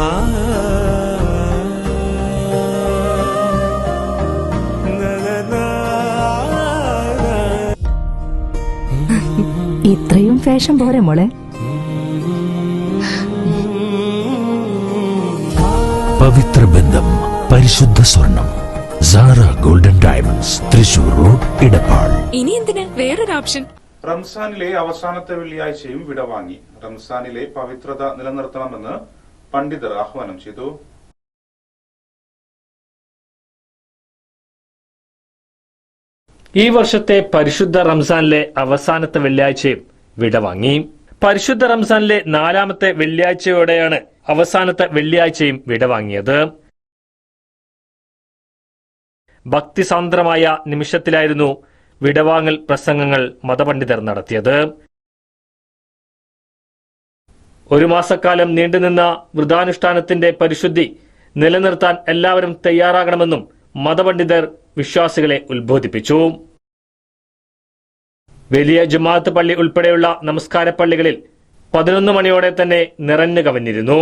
ഇത്രയും ഫാഷൻ പോരെ മോളെ. പവിത്ര ബന്ധം പരിശുദ്ധ സ്വർണം Sara golden diamonds Thrissur road Edappal ഇനി എന്തിന്? വേറൊരു ഓപ്ഷൻ. റംസാനിലെ അവസാനത്തെ വെള്ളിയാഴ്ചയും വിടവാങ്ങി. റംസാനിലെ പവിത്രത നിലനിർത്തണമെന്ന് പണ്ഡിതർ ആഹ്വാനം ചെയ്തു. ഈ വർഷത്തെ പരിശുദ്ധ റംസാനിലെ അവസാനത്തെ വെള്ളിയാഴ്ചയും വിടവാങ്ങി പരിശുദ്ധ റംസാനിലെ നാലാമത്തെ വെള്ളിയാഴ്ചയോടെയാണ് അവസാനത്തെ വെള്ളിയാഴ്ചയും വിടവാങ്ങിയത് ഭക്തിസാന്ദ്രമായ നിമിഷത്തിലായിരുന്നു വിടവാങ്ങൽ പ്രസംഗങ്ങൾ മതപണ്ഡിതർ നടത്തിയത്. ഒരു മാസക്കാലം നീണ്ടുനിന്ന വൃതാനുഷ്ഠാനത്തിന്റെ പരിശുദ്ധി നിലനിർത്താൻ എല്ലാവരും തയ്യാറാകണമെന്നും മതപണ്ഡിതർ വിശ്വാസികളെ ഉത്ബോധിപ്പിച്ചു. വലിയ ജമാഅത്ത് പള്ളി ഉൾപ്പെടെയുള്ള നമസ്കാര പള്ളികളിൽ പതിനൊന്ന് മണിയോടെ തന്നെ നിറഞ്ഞു കവിഞ്ഞിരുന്നു.